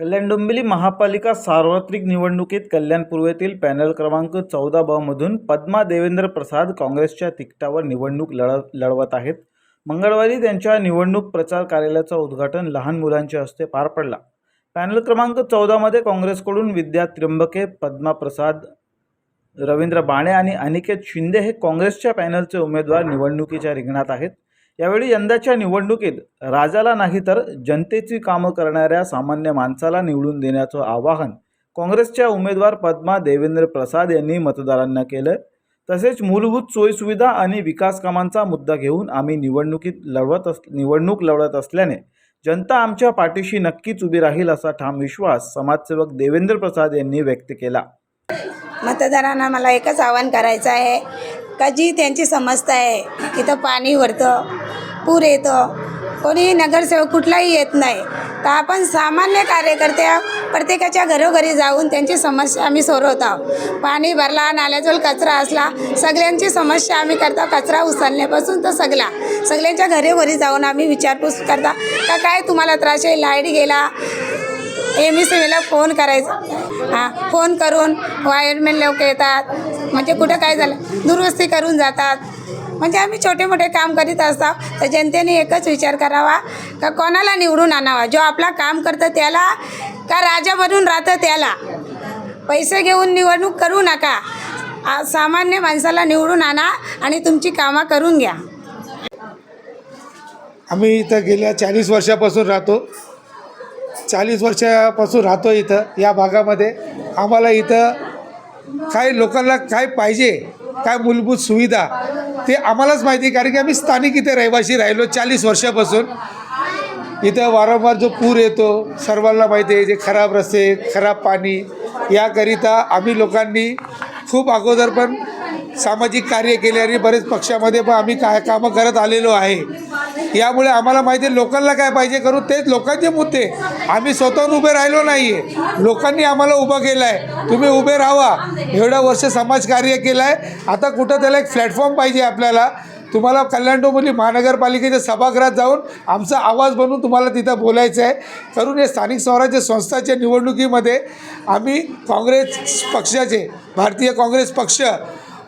कल्याण डोंबिवली महापालिका सार्वत्रिक निवडणुकीत कल्याण पूर्वेतील पॅनल क्रमांक चौदा ब मधून पद्मा देवेंद्र प्रसाद काँग्रेसच्या तिकिटावर निवडणूक लढ लढवत आहेत. मंगळवारी त्यांच्या निवडणूक प्रचार कार्यालयाचं उद्घाटन लहान मुलांच्या हस्ते पार पडला. पॅनल क्रमांक चौदामध्ये काँग्रेसकडून विद्या त्र्यंबके पद्मा प्रसाद रवींद्र बाणे आणि अनिकेत शिंदे हे काँग्रेसच्या पॅनलचे उमेदवार निवडणुकीच्या रिंगणात आहेत. यावेळी यंदाच्या निवडणुकीत राजाला नाही तर जनतेची कामं करणाऱ्या सामान्य माणसाला निवडून देण्याचं आवाहन काँग्रेसच्या उमेदवार पद्मा देवेंद्र प्रसाद यांनी मतदारांना केलं. तसेच मूलभूत सोयीसुविधा आणि विकास कामांचा मुद्दा घेऊन आम्ही निवडणुकीत लढवत अस निवडणूक लढवत असल्याने जनता आमच्या पाठीशी नक्कीच उभी राहील असा ठाम विश्वास समाजसेवक देवेंद्र प्रसाद यांनी व्यक्त केला. मतदारांना मला एकच आवाहन करायचं आहे का जी त्यांची समस्या आहे इथं पाणी वरतं पूर येतं. कोणी नगरसेवक कुठलाही येत नाही. तर आपण सामान्य कार्यकर्त्या प्रत्येकाच्या घरोघरी जाऊन त्यांची समस्या आम्ही सोडवत आहोत. पाणी भरला नाल्याजवळ कचरा असला सगळ्यांची समस्या आम्ही करता कचरा उचलण्यापासून तर सगळा. सगळ्यांच्या घरोघरी जाऊन आम्ही विचारपूस करता का काय तुम्हाला त्रास आहे? लाइट गेला. एम एस एला फोन करायचा. हां फोन करून वायरमॅन लोक येतात. म्हणजे कुठं काय झालं? दुरुस्ती करून जातात. म्हणजे आम्ही छोटे मोठे काम करीत असतो. तर जनतेने एकच विचार करावा का कोणाला निवडून आणावा? जो आपला काम करतं त्याला का राजा बनून राहतं त्याला? पैसे घेऊन निवडणूक करू नका. सामान्य माणसाला निवडून आणा आणि तुमची कामं करून घ्या. आम्ही इथं गेल्या चाळीस वर्षापासून राहतो. चाळीस वर्षापासून राहतो इथं या भागामध्ये. आम्हाला इथं काही लोकांना काय पाहिजे काय मूलभूत सुविधा ते आम्हालाच माहिती कारण की आम्ही स्थानिक इथे रहिवाशी राहिलो चाळीस वर्षापासून. इथं वारंवार जो पूर येतो सर्वांना माहिती आहे जे खराब रस्ते खराब पाणी याकरिता आम्ही लोकांनी खूप अगोदर पण सामाजिक कार्य केले आणि बरेच पक्षामध्ये पण आम्ही काय कामं करत आलेलो आहे. यामुळे आम्हाला माहिती आहे लोकांना काय पाहिजे करू तेच लोकांचे मुद्दे. आम्ही स्वतःहून उभे राहिलो नाही आहे लोकांनी आम्हाला उभं केलं आहे तुम्ही उभे राहा. एवढं वर्ष समाजकार्य केलं आहे आता कुठं त्याला एक प्लॅटफॉर्म पाहिजे आपल्याला? तुम्हाला कल्याण डोंबिवली महानगरपालिकेच्या सभागृहात जाऊन आमचा आवाज बनवून तुम्हाला तिथं बोलायचं आहे. करून हे स्थानिक स्वराज्य संस्थाच्या निवडणुकीमध्ये आम्ही काँग्रेस पक्षाचे भारतीय काँग्रेस पक्ष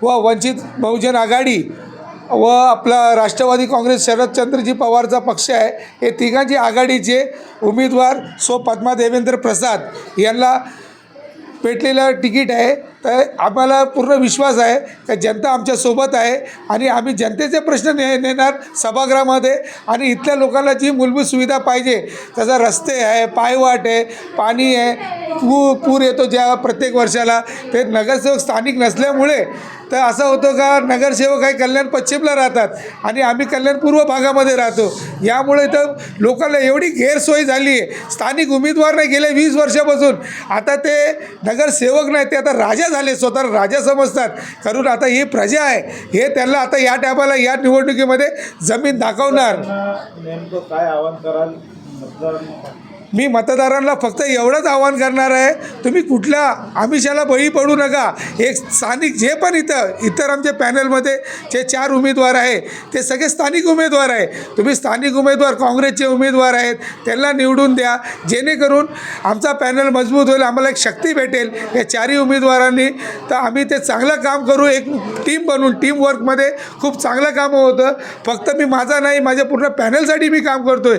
व वंचित बहुजन आघाडी व आपला राष्ट्रवादी काँग्रेस शरदचंद्रजी पवारचा पक्ष आहे. हे तिघांची आघाडीचे उमेदवार सो पद्मा देवेंद्र प्रसाद यांना पेटलेलं तिकीट आहे. तर आम्हाला पूर्ण विश्वास आहे का जनता आमच्यासोबत आहे आणि आम्ही जनतेचे प्रश्न ने नेणार सभागृहामध्ये आणि इथल्या लोकांना जी मूलभूत सुविधा पाहिजे त्याचा रस्ते आहे पायवाट आहे पाणी आहे पू पूर येतो ज्या प्रत्येक वर्षाला ते नगरसेवक स्थानिक नसल्यामुळे तर असं होतं का नगरसेवक काही कल्याण पश्चिमला राहतात आणि आम्ही कल्याण पूर्व भागामध्ये राहतो. यामुळे तर लोकांना एवढी गैरसोय झाली आहे स्थानिक उमेदवार नाही गेले वीस वर्षापासून. आता ते नगरसेवक नाही ते आता राजा झाले स्वतः राजा समजतात. कारण आता ही प्रजा आहे. हे त्यांना आता या टायमाला या निवडणुकीमध्ये जमीन दाखवणार. नेमकं काय आवाहन कराल मी मतदारांना फक्त एवढंच आवाहन करणार आहे तुम्ही कुठल्या आमिषाला बळी पडू नका. एक स्थानिक जे पण इथं इतर आमच्या पॅनलमध्ये जे चार उमेदवार आहे ते सगळे स्थानिक उमेदवार आहे. तुम्ही स्थानिक उमेदवार काँग्रेसचे उमेदवार आहेत त्यांना निवडून द्या. जेणेकरून आमचा पॅनल मजबूत होईल आम्हाला एक शक्ती भेटेल. या चारही उमेदवारांनी तर आम्ही ते चांगलं काम करू. एक टीम बनवून टीमवर्कमध्ये खूप चांगलं काम होतं. फक्त मी माझा नाही माझ्या पूर्ण पॅनलसाठी मी काम करतो आहे